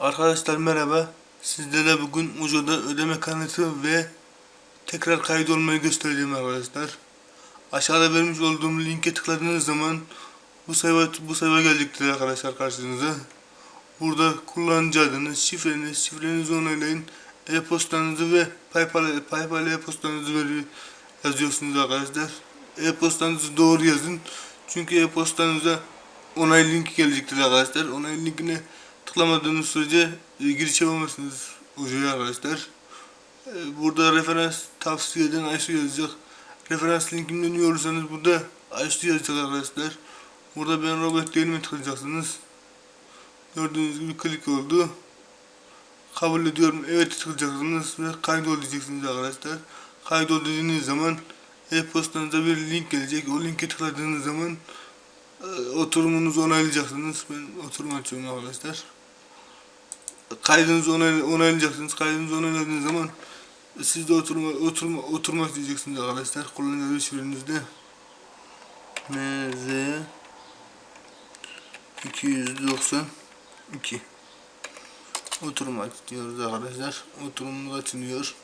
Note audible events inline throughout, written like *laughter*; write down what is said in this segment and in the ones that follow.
Arkadaşlar merhaba. Sizlere bugün Uco'da ödeme kanıtı ve tekrar kaydolmayı göstereceğim arkadaşlar. Aşağıda vermiş olduğum linke tıkladığınız zaman bu sayfa bu sayfa gelecektir arkadaşlar karşınıza. Burada kullanıcı adınız, şifreniz, şifrenizi onaylayın. E-postanızı ve PayPal, PayPal e-postanızı yazıyorsunuz arkadaşlar. E-postanızı doğru yazın. Çünkü e-postanıza onay linki gelecektir arkadaşlar. Onay linkine tıklamadığınız sürece giriş yapamazsınız Uco'ya arkadaşlar. E, Burada referans tavsiye eden Aysu yazacak. Referans linkimden üye burada Aysu yazacak arkadaşlar. Burada ben Robert değilime tıklayacaksınız. Gördüğünüz gibi klik oldu. Kabul ediyorum. Evet tıklayacaksınız ve kaydol diyeceksiniz arkadaşlar. Kaydol dediğiniz zaman e-postanıza bir link gelecek. O linke tıkladığınız zaman e, oturumunuzu onaylayacaksınız. Ben oturum açıyorum arkadaşlar. Kaydınızı onay, onaylayacaksınız. Kaydınızı onayladığınız zaman siz de oturma, oturma, oturmak diyeceksiniz arkadaşlar. Kullanıcı şifrenizde. MZ 292 Oturum aç diyoruz arkadaşlar. Oturumumuz açılıyor.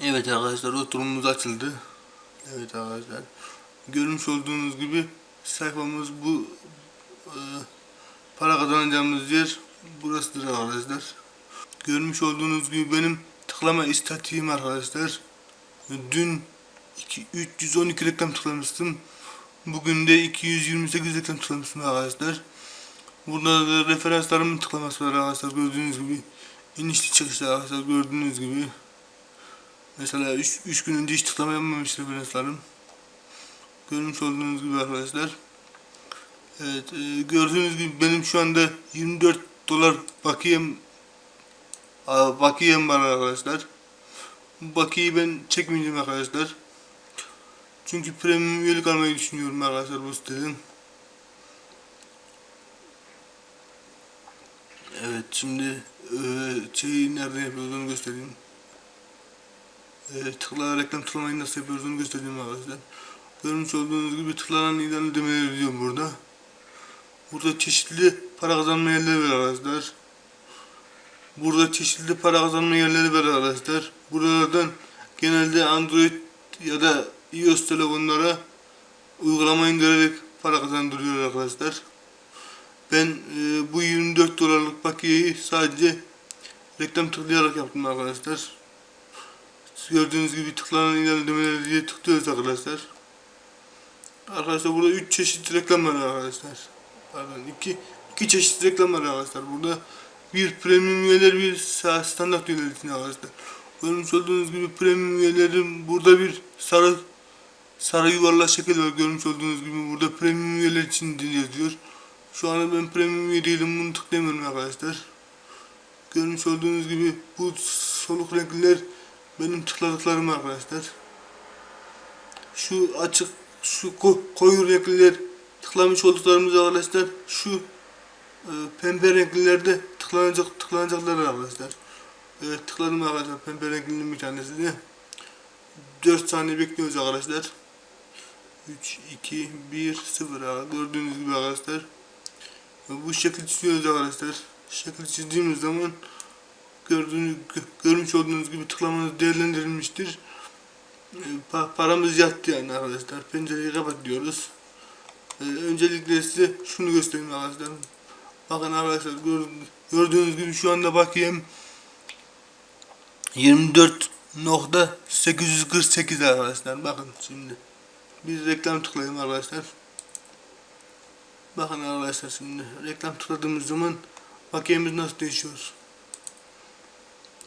Evet arkadaşlar oturumumuz açıldı. Evet arkadaşlar. Görmüş olduğunuz gibi sayfamız bu e, para kazanacağımız yer burasıdır arkadaşlar. Görmüş olduğunuz gibi benim tıklama istatiğim arkadaşlar. Dün iki- 312 reklam tıklamıştım. Bugün de 228 reklam tıklamıştım arkadaşlar. Burada da referanslarımın tıklaması var arkadaşlar gördüğünüz gibi. İnişli çıkışlı arkadaşlar gördüğünüz gibi. Mesela 3 gün önce hiç tıklama yapmamış referanslarım. Görmüş olduğunuz gibi arkadaşlar. Evet e, gördüğünüz gibi benim şu anda 24 dolar bakiyem bakiyem var arkadaşlar. Bu bakiyeyi ben çekmeyeceğim arkadaşlar. Çünkü premium üyelik almayı düşünüyorum arkadaşlar bu siteden. Evet şimdi e, şeyi nerede yapıyoruz onu göstereyim. E, tıkla reklam tıklamayı nasıl yapıyoruz onu göstereyim arkadaşlar. Görmüş olduğunuz gibi tıklanan ilan ödemeleri diyorum burada. Burada çeşitli para kazanma yerleri var arkadaşlar. Burada çeşitli para kazanma yerleri var arkadaşlar. Buralardan genelde Android ya da iOS telefonlara uygulama indirerek para kazandırıyor arkadaşlar. Ben e, bu 24 dolarlık bakiyeyi sadece reklam tıklayarak yaptım arkadaşlar. Gördüğünüz gibi tıklanan ilan ödemeleri diye tıklıyoruz arkadaşlar. Arkadaşlar burada 3 çeşit reklam var arkadaşlar. Pardon 2 2 çeşit reklam var arkadaşlar. Burada bir premium üyeler bir standart üyeler için arkadaşlar. Görmüş olduğunuz gibi premium üyelerin burada bir sarı sarı yuvarlak şekil var. Görmüş olduğunuz gibi burada premium üyeler için yazıyor. Şu anda ben premium üye değilim bunu tıklayamıyorum arkadaşlar. Görmüş olduğunuz gibi bu soluk renkliler benim tıkladıklarım arkadaşlar. Şu açık şu ko- koyu renkliler tıklamış olduklarımız arkadaşlar şu e, pembe renklilerde tıklanacak tıklanacaklar arkadaşlar. Evet tıkladım arkadaşlar pembe renklinin bir tanesini. 4 saniye bekliyoruz arkadaşlar. 3 2 1 0 arkadaşlar. gördüğünüz gibi arkadaşlar. Bu şekil çiziyoruz arkadaşlar. Şekil çizdiğimiz zaman gördüğünüz gö- görmüş olduğunuz gibi tıklamanız değerlendirilmiştir. E, pa- paramız yattı yani arkadaşlar. Pencereyi kapat diyoruz. Ee, öncelikle size şunu göstereyim arkadaşlar. Bakın arkadaşlar gör- gördüğünüz gibi şu anda bakayım 24.848 arkadaşlar. Bakın şimdi. Bir reklam tıklayayım arkadaşlar. Bakın arkadaşlar şimdi reklam tıkladığımız zaman bakiyemiz nasıl değişiyor.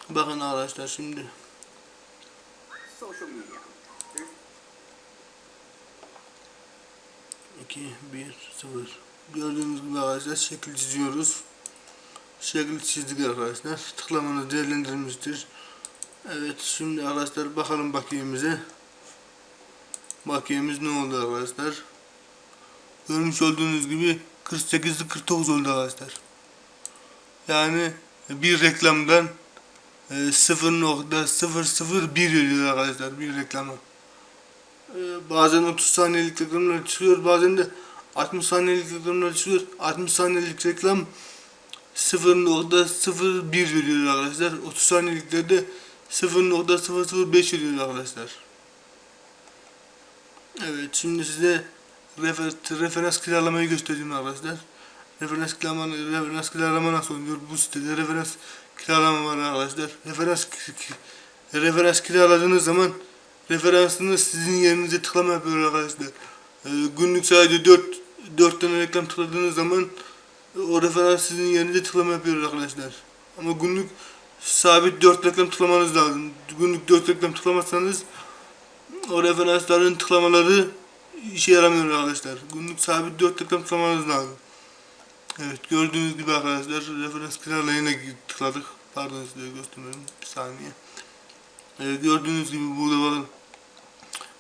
Bakın arkadaşlar şimdi. social media. 2, 1, 0. Gördüğünüz gibi arkadaşlar şekil çiziyoruz. Şekil çizdik arkadaşlar. Tıklamanız değerlendirilmiştir. Evet şimdi arkadaşlar bakalım bakiyemize. Bakiyemiz ne oldu arkadaşlar? Görmüş olduğunuz gibi 48'li 49 oldu arkadaşlar. Yani bir reklamdan e, 0.001 veriyor arkadaşlar bir reklama. Ee, bazen 30 saniyelik reklamlar çıkıyor bazen de 60 saniyelik reklamlar çıkıyor 60 saniyelik reklam 0.01 veriyor arkadaşlar. 30 saniyeliklerde 0.005 veriyor arkadaşlar. Evet şimdi size refer, referans kiralamayı göstereyim arkadaşlar. Referans kiralama, referans kiralama nasıl oluyor? Bu sitede referans kiralama var arkadaşlar. Referans referans kiraladığınız zaman referansınız sizin yerinize tıklama yapıyor arkadaşlar. Ee, günlük sadece 4 4 tane reklam tıkladığınız zaman o referans sizin yerinize tıklama yapıyor arkadaşlar. Ama günlük sabit 4 reklam tıklamanız lazım. Günlük 4 reklam tıklamazsanız o referansların tıklamaları işe yaramıyor arkadaşlar. Günlük sabit 4 reklam tıklamanız lazım. Evet gördüğünüz gibi arkadaşlar referans kiralayına tıkladık. Pardon size göstermedim. Bir saniye. Ee, gördüğünüz gibi burada bakın.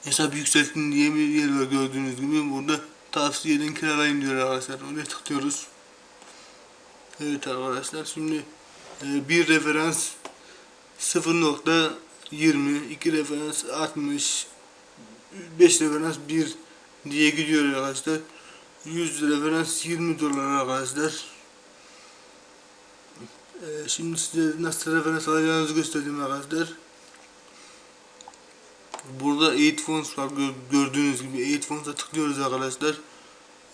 Hesap yükseltin diye bir yer var gördüğünüz gibi. Burada tavsiye edin kiralayın diyor arkadaşlar. Oraya tıklıyoruz. Evet arkadaşlar şimdi e, bir referans 0.20 2 referans 60 5 referans 1 diye gidiyor arkadaşlar. 100 referans 20 dolar arkadaşlar. Ee, şimdi size nasıl referans alacağınızı göstereyim arkadaşlar. Burada 8 fonts var gör- gördüğünüz gibi 8 fonts'a tıklıyoruz arkadaşlar.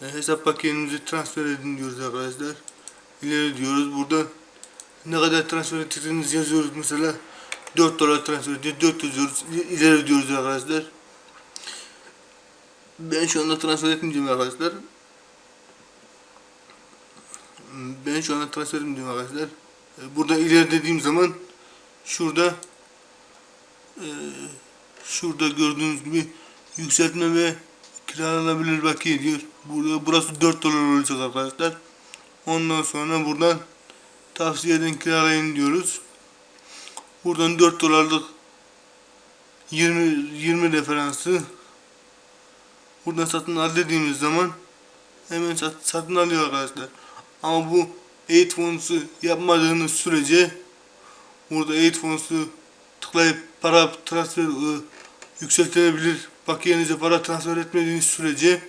Ee, hesap paketinizi transfer edin diyoruz arkadaşlar. İleri diyoruz buradan ne kadar transfer ettiğinizi yazıyoruz mesela 4 dolar transfer ediyor 4 yazıyoruz ileri diyoruz arkadaşlar. Ben şu anda transfer etmeyeceğim arkadaşlar. Ben şu anda transfer etmeyeceğim arkadaşlar. Ee, Burada ileri dediğim zaman şurada eee, şurada gördüğünüz gibi yükseltme ve kiralanabilir bakiye diyor. Burada burası 4 dolar olacak arkadaşlar. Ondan sonra buradan tavsiye edin kiralayın diyoruz. Buradan 4 dolarlık 20 20 referansı buradan satın al dediğimiz zaman hemen sat, satın alıyor arkadaşlar. Ama bu 8 fonsu yapmadığınız sürece burada 8 fonsu tıklayıp para transfer ı, yükseltilebilir bakiyenize para transfer etmediğiniz sürece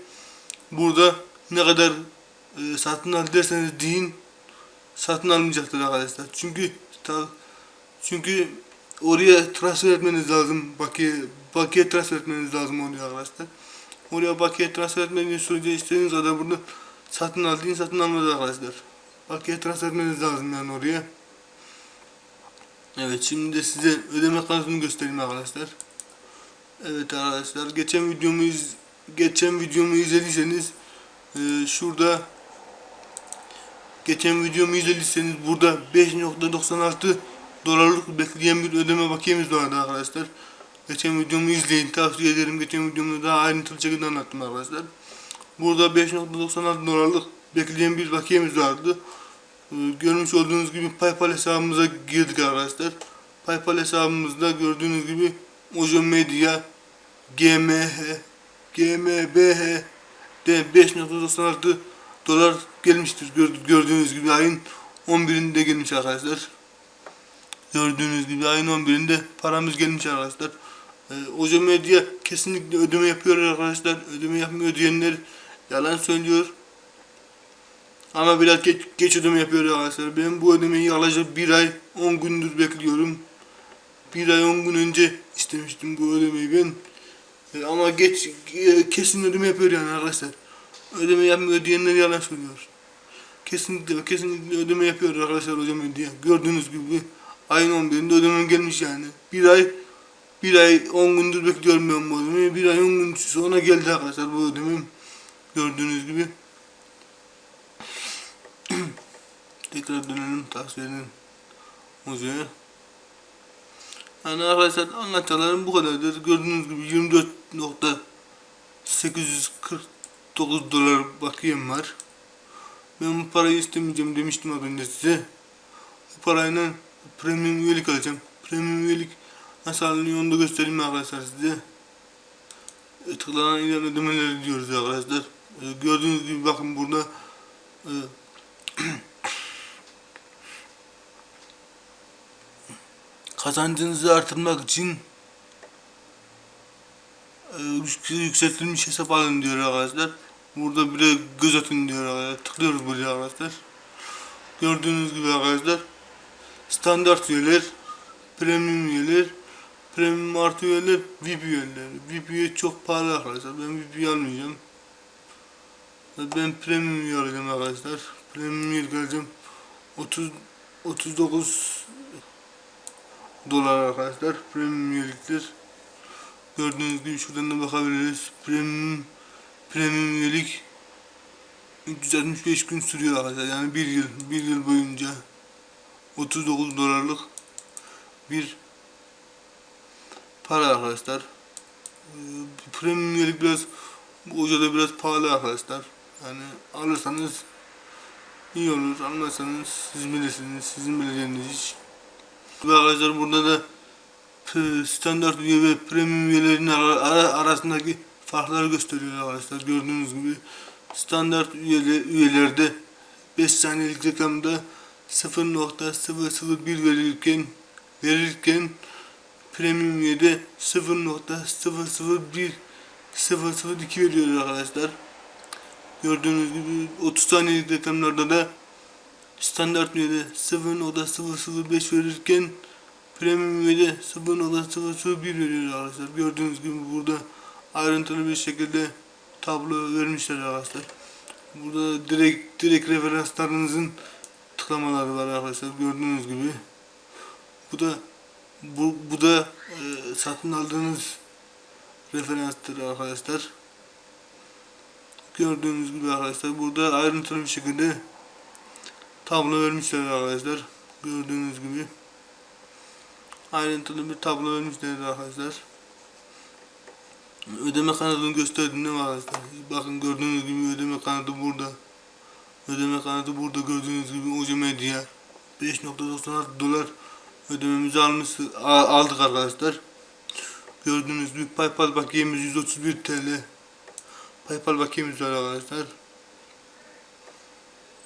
burada ne kadar e, satın al derseniz deyin satın almayacaktır arkadaşlar. Çünkü çünkü oraya transfer etmeniz lazım. Bakiye bakiye transfer etmeniz lazım oraya arkadaşlar. Oraya bakiye transfer etmediğiniz sürece istediğiniz kadar burada satın al deyin satın almaz arkadaşlar. Bakiye transfer etmeniz lazım yani oraya. Evet şimdi de size ödeme kanıtını göstereyim arkadaşlar. Evet arkadaşlar geçen videomu iz, geçen videomu izlediyseniz e, şurada geçen videomu izlediyseniz burada 5.96 dolarlık bekleyen bir ödeme bakiyemiz vardı arkadaşlar. Geçen videomu izleyin tavsiye ederim. Geçen videomda daha ayrıntılı şekilde anlattım arkadaşlar. Burada 5.96 dolarlık bekleyen bir bakiyemiz vardı. Ee, Görmüş olduğunuz gibi PayPal hesabımıza girdik arkadaşlar. PayPal hesabımızda gördüğünüz gibi Ojo Media GMH GMBH de 5.96 dolar gelmiştir. Gör- Gördüğünüz gibi ayın 11'inde gelmiş arkadaşlar. Gördüğünüz gibi ayın 11'inde paramız gelmiş arkadaşlar. Ee, Ojo Media kesinlikle ödeme yapıyor arkadaşlar. Ödeme yapmıyor diyenler yalan söylüyor. Ama biraz geç, geç ödeme yapıyor arkadaşlar. Ben bu ödemeyi alacak bir ay 10 gündür bekliyorum. Bir ay 10 gün önce istemiştim bu ödemeyi ben. E, ama geç e, kesin ödeme yapıyor yani arkadaşlar. Ödeme yapmıyor diyenler yalan söylüyor. Kesinlikle kesinlikle ödeme yapıyor arkadaşlar hocam diye. Gördüğünüz gibi ayın 11'inde ödemem gelmiş yani. Bir ay bir ay 10 gündür bekliyorum ben bu ödemeyi. Bir ay 10 gün sonra geldi arkadaşlar bu ödemem. Gördüğünüz gibi. Tekrar dönelim tavsiyenin hocaya. Yani arkadaşlar anlatacaklarım bu kadardır. Gördüğünüz gibi 24.849 dolar bakiyem var. Ben bu parayı istemeyeceğim demiştim az önce size. Bu parayla premium üyelik alacağım. Premium üyelik nasıl alınıyor onu da göstereyim arkadaşlar size. E, tıklanan ilan ödemeleri diyoruz arkadaşlar. E, gördüğünüz gibi bakın burada *clears throat* kazancınızı artırmak için e, yük- yükseltilmiş hesap alın diyor arkadaşlar. Burada bir de göz atın diyor arkadaşlar. Tıklıyoruz buraya arkadaşlar. Gördüğünüz gibi arkadaşlar standart üyeler, premium üyeler, premium artı üyeler, VIP üyeler. VIP üye çok pahalı arkadaşlar. Ben VIP almayacağım. Ben premium üye alacağım arkadaşlar. Premium üye alacağım. 30 39 dolar arkadaşlar. Premium üyeliktir. Gördüğünüz gibi şuradan da bakabiliriz. Premium premium üyelik 365 gün sürüyor arkadaşlar. Yani bir yıl, bir yıl boyunca 39 dolarlık bir para arkadaşlar. Ee, premium üyelik biraz bu hocada biraz pahalı arkadaşlar. Yani alırsanız iyi olur. Almazsanız siz bilirsiniz. Sizin bileceğiniz iş. Ve arkadaşlar burada da standart üye ve premium üyelerin ara- ara- arasındaki farkları gösteriyor arkadaşlar. Gördüğünüz gibi standart üyele, üyelerde 5 saniyelik reklamda 0.001 verirken verirken premium üyede 0.001 002 veriyor arkadaşlar. Gördüğünüz gibi 30 saniyelik reklamlarda da standart üyede 0.005 verirken premium üyede 0.001 veriyor arkadaşlar. Gördüğünüz gibi burada ayrıntılı bir şekilde tablo vermişler arkadaşlar. Burada direkt direkt referanslarınızın tıklamaları var arkadaşlar gördüğünüz gibi. Bu da bu, bu da e, satın aldığınız referanstır arkadaşlar. Gördüğünüz gibi arkadaşlar burada ayrıntılı bir şekilde tablo vermişler arkadaşlar. Gördüğünüz gibi ayrıntılı bir tablo vermişler arkadaşlar. Ödeme kanadını gösterdim değil mi arkadaşlar? Bakın gördüğünüz gibi ödeme kanadı burada. Ödeme kanadı burada gördüğünüz gibi Oca Medya 5.96 dolar ödememizi almış, aldık arkadaşlar. Gördüğünüz gibi PayPal bakiyemiz 131 TL. PayPal bakiyemiz var arkadaşlar.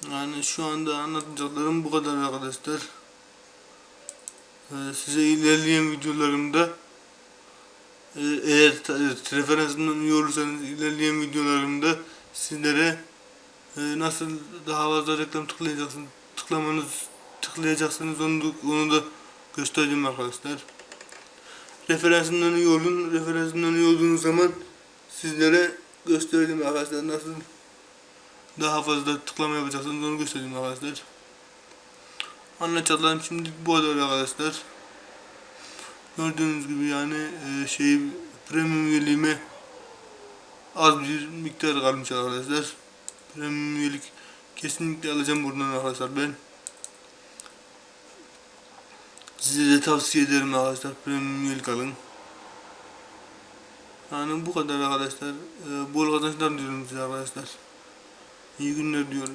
Yani şu anda anlatacaklarım bu kadar arkadaşlar. Ee, size ilerleyen videolarımda ee, eğer e, referansından üye olursanız ilerleyen videolarımda sizlere e, nasıl daha fazla reklam tıklayacaksınız tıklamanız tıklayacaksınız onu da, onu da göstereceğim arkadaşlar. Referansından üye olun. Olduğunuz zaman sizlere göstereceğim arkadaşlar nasıl daha fazla tıklama yapacaksınız onu göstereceğim arkadaşlar. Anlatacaklarım şimdi bu kadar arkadaşlar. Gördüğünüz gibi yani e, şey premium üyeliğime az bir miktar kalmış arkadaşlar. Premium üyelik kesinlikle alacağım buradan arkadaşlar ben. Size de tavsiye ederim arkadaşlar premium üyelik alın. Yani bu kadar arkadaşlar. E, bol kazançlar diyorum size arkadaşlar. İyi günler diyorum.